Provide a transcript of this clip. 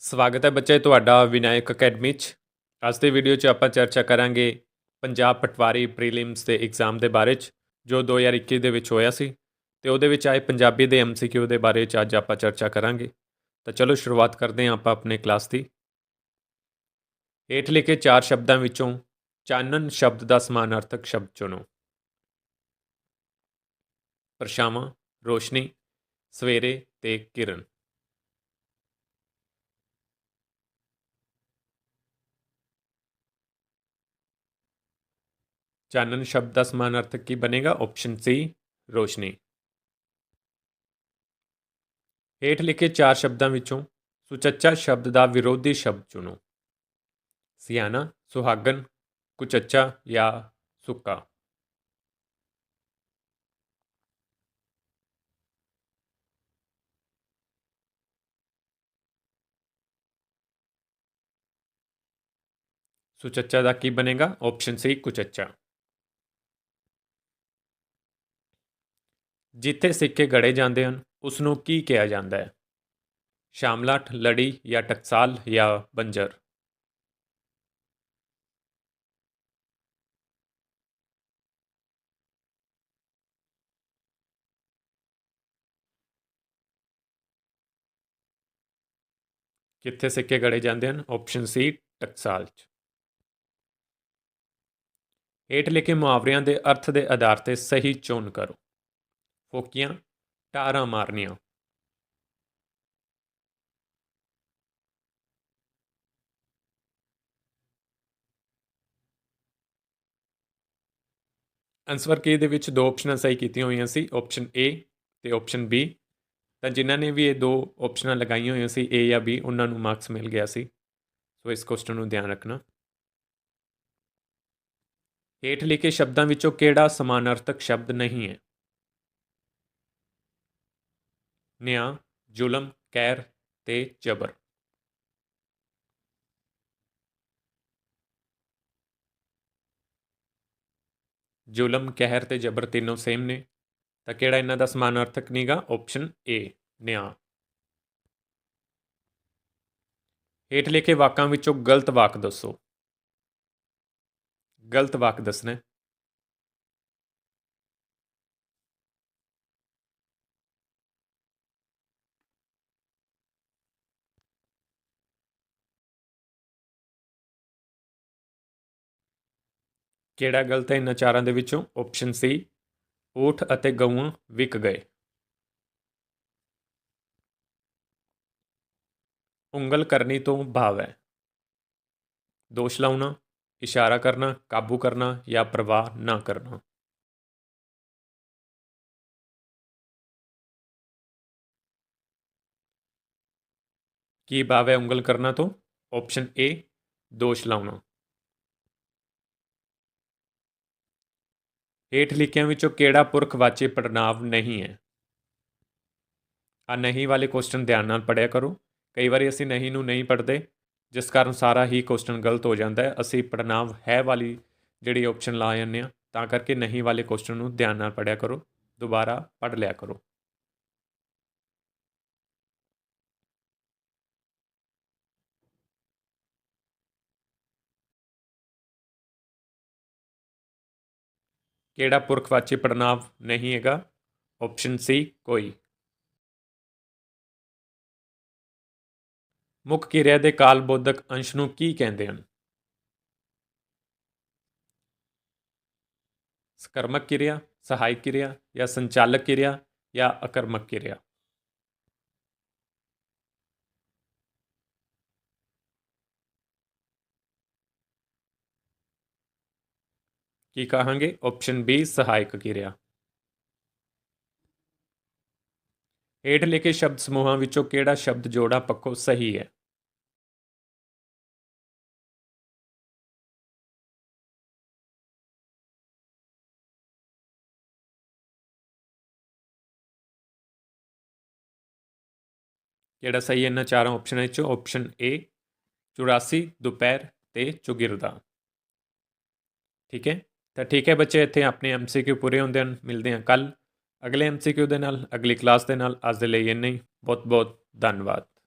ਸਵਾਗਤ ਹੈ ਬੱਚੇ ਤੁਹਾਡਾ ਵਿਨਾਇਕ ਅਕੈਡਮੀ 'ਚ। ਅੱਜ ਦੀ ਵੀਡੀਓ 'ਚ ਆਪਾਂ ਚਰਚਾ ਕਰਾਂਗੇ ਪੰਜਾਬ ਪਟਵਾਰੀ ਪ੍ਰੀਲਿਮਸ ਦੇ ਐਗਜ਼ਾਮ ਦੇ ਬਾਰੇ 'ਚ, ਜੋ 2021 ਦੇ ਵਿੱਚ ਹੋਇਆ ਸੀ ਤੇ ਉਹਦੇ ਵਿੱਚ ਆਏ ਪੰਜਾਬੀ ਦੇ ਐਮਸੀਕਿਊ ਦੇ ਬਾਰੇ 'ਚ ਅੱਜ ਆਪਾਂ ਚਰਚਾ ਕਰਾਂਗੇ। ਤਾਂ ਚਲੋ ਸ਼ੁਰੂਆਤ ਕਰਦੇ ਹਾਂ ਆਪਾਂ ਆਪਣੇ ਕਲਾਸ ਦੀ। ਹੇਠ ਲਿਖੇ ਚਾਰ ਸ਼ਬਦਾਂ ਵਿੱਚੋਂ ਚਾਨਣ ਸ਼ਬਦ ਦਾ ਸਮਾਨਾਰਥਕ ਸ਼ਬਦ ਚੁਣੋ। ਪਰਛਾਵਾਂ, ਰੋਸ਼ਨੀ, ਸਵੇਰੇ ਤੇ ਕਿਰਨ। ਚਾਨਣ ਸ਼ਬਦ ਦਾ ਸਮਾਨ ਅਰਥ ਕੀ ਬਣੇਗਾ? ਆਪਸ਼ਨ ਸੀ ਰੋਸ਼ਨੀ। ਹੇਠ ਲਿਖੇ ਚਾਰ ਸ਼ਬਦਾਂ ਵਿੱਚੋਂ ਸੁਚੱਚਾ ਸ਼ਬਦ ਦਾ ਵਿਰੋਧੀ ਸ਼ਬਦ ਚੁਣੋ। ਸਿਆਣਾ ਸੁਹਾਗਨ ਕੁਚੱਚਾ ਜਾਂ ਸੁੱਕਾ। ਸੁਚੱਚਾ ਦਾ ਕੀ ਬਣੇਗਾ? ਆਪਸ਼ਨ ਸੀ ਕੁਚੱਚਾ। ਜਿੱਥੇ ਸਿੱਕੇ ਗੜੇ ਜਾਂਦੇ ਹਨ ਉਸ ਨੂੰ ਕੀ ਕਿਹਾ ਜਾਂਦਾ ਹੈ? ਸ਼ਾਮਲਾਟ, ਲੜੀ ਜਾਂ ਟਕਸਾਲ ਜਾਂ ਬੰਜਰ? ਕਿੱਥੇ ਸਿੱਕੇ ਗੜੇ ਜਾਂਦੇ ਹਨ? ਆਪਸ਼ਨ ਸੀ, ਟਕਸਾਲ ਚ। ਹੇਠ ਲਿਖੇ ਮੁਹਾਵਰਿਆਂ ਦੇ ਅਰਥ ਦੇ ਆਧਾਰ ਤੇ ਸਹੀ ਚੋਣ ਕਰੋ। ਫੋਕੀਆਂ ਟਾਰਾਂ ਮਾਰਨੀਆਂ ਆਨਸਰ ਕੇ ਦੇ ਵਿੱਚ ਦੋ ਆਪਸ਼ਨਾਂ ਸਹੀ ਕੀਤੀਆਂ ਹੋਈਆਂ ਸੀ ਆਪਸ਼ਨ A ਤੇ ਆਪਸ਼ਨ B ਤਾਂ ਜਿਨ੍ਹਾਂ ਨੇ ਵੀ ਇਹ ਦੋ ਆਪਸ਼ਨਾਂ ਲਗਾਈਆਂ ਹੋਈਆਂ ਸੀ, A ਜਾਂ B, ਉਹਨਾਂ ਨੂੰ ਮਾਰਕਸ ਮਿਲ ਗਿਆ ਸੀ। ਸੋ ਇਸ ਕੁਐਸਚਨ ਨੂੰ ਧਿਆਨ ਰੱਖਣਾ। ਹੇਠ ਲਿਖੇ ਸ਼ਬਦਾਂ ਵਿੱਚੋਂ ਕਿਹੜਾ ਸਮਾਨਾਰਥਕ ਸ਼ਬਦ ਨਹੀਂ ਹੈ? ਨਿਆਂ, ਜ਼ੁਲਮ ਕਹਿਰ ਤੇ ਜ਼ਬਰ। ਜ਼ੁਲਮ ਕਹਿਰ ਤੇ ਜ਼ਬਰ ਤਿੰਨੋਂ ਸੇਮ ਨੇ। ਤਾਂ ਕਿਹੜਾ ਇਹਨਾਂ ਦਾ ਸਮਾਨਾਰਥਕ ਨਹੀਂਗਾ? ਆਪਸ਼ਨ ਏ ਨਿਆਂ। ਹੇਠ ਲਿਖੇ ਵਾਕਾਂ ਵਿੱਚੋਂ ਗਲਤ ਵਾਕ ਦੱਸੋ। ਗਲਤ ਵਾਕ ਦੱਸਣਾ ਕਿਹੜਾ ਗਲਤ ਹੈ? ਇਹਨਾਂ ਚਾਰਾਂ ਦੇ ਵਿੱਚੋਂ ਆਪਸ਼ਨ ਸੀ ਊਠ ਅਤੇ ਗਊਆਂ ਵਿਕ ਗਏ। ਉਂਗਲ ਕਰਨੀ ਤੋਂ ਭਾਵ ਹੈ। ਦੋਸ਼ ਲਾਉਣਾ, ਇਸ਼ਾਰਾ ਕਰਨਾ, ਕਾਬੂ ਕਰਨਾ ਜਾਂ ਪ੍ਰਵਾਹ ਨਾ ਕਰਨਾ। ਕੀ ਭਾਵ ਹੈ ਉਂਗਲ ਕਰਨਾ ਤੋਂ? ਆਪਸ਼ਨ ਏ ਦੋਸ਼ ਲਾਉਣਾ। ਹੇਠ ਲਿਖਿਆਂ ਵਿੱਚੋਂ ਕਿਹੜਾ ਪੁਰਖ ਵਾਚੇ ਪੜਨਾਵ ਨਹੀਂ ਹੈ? ਆ ਨਹੀਂ ਵਾਲੇ ਕੁਐਸਚਨ ਧਿਆਨ ਨਾਲ ਪੜਿਆ ਕਰੋ। ਕਈ ਵਾਰੀ ਅਸੀਂ ਨਹੀਂ ਨੂੰ ਨਹੀਂ ਪੜਦੇ ਜਿਸ ਕਾਰਨ ਸਾਰਾ ਹੀ ਕੁਐਸਚਨ ਗਲਤ ਹੋ ਜਾਂਦਾ ਹੈ। ਅਸੀਂ ਪੜਨਾਵ ਹੈ ਵਾਲੀ ਜਿਹੜੀ ਆਪਸ਼ਨ ਲਾ ਜਾਂਦੇ ਆ ਤਾਂ ਕਰਕੇ ਨਹੀਂ ਵਾਲੇ ਕੁਐਸਚਨ ਨੂੰ ਧਿਆਨ ਨਾਲ ਪੜਿਆ ਕਰੋ। ਦੁਬਾਰਾ ਪੜ ਲਿਆ ਕਰੋ। ਕਿਹੜਾ ਪੁਰਖਵਾਚੀ ਪੜਨਾਵ ਨਹੀਂ ਹੈਗਾ? ਆਪਸ਼ਨ ਸੀ ਕੋਈ। ਮੁੱਖ ਕਿਰਿਆ ਦੇ ਕਾਲਬੋਧਕ ਅੰਸ਼ ਨੂੰ ਕੀ ਕਹਿੰਦੇ ਹਨ? ਸਕਰਮਕ ਕਿਰਿਆ, ਸਹਾਇਕ ਕਿਰਿਆ ਜਾਂ ਸੰਚਾਲਕ ਕਿਰਿਆ ਜਾਂ ਅਕਰਮਕ ਕਿਰਿਆ? ਕੀ ਕਹਾਂਗੇ? ਆਪਸ਼ਨ ਬੀ ਸਹਾਇਕ ਕਿਰਿਆ। ਹੇਠ ਲਿਖੇ ਸ਼ਬਦ ਸਮੂਹਾਂ ਵਿੱਚੋਂ ਕਿਹੜਾ ਸ਼ਬਦ ਜੋੜਾ ਪੱਖੋਂ ਸਹੀ ਹੈ? ਕਿਹੜਾ ਸਹੀ ਇਹਨਾਂ ਚਾਰਾਂ ਆਪਸ਼ਨਾਂ ਵਿੱਚੋਂ ਆਪਸ਼ਨ ਏ 84 ਦੁਪਹਿਰ ਤੇ ਚੁਗਿਰਦਾ। ਠੀਕ ਹੈ? ਤਾਂ ਠੀਕ ਹੈ ਬੱਚੇ, ਇੱਥੇ ਆਪਣੇ ਐਮਸੀਕਿਊ ਪੂਰੇ ਹੁੰਦੇ ਹਨ। ਮਿਲਦੇ ਹਾਂ ਕੱਲ ਅਗਲੇ ਐਮਸੀਕਿਊ ਦੇ ਨਾਲ, ਅਗਲੀ ਕਲਾਸ ਦੇ ਨਾਲ। ਅੱਜ ਦੇ ਲਈ ਇੰਨਾ ਹੀ। ਬਹੁਤ ਬਹੁਤ ਧੰਨਵਾਦ।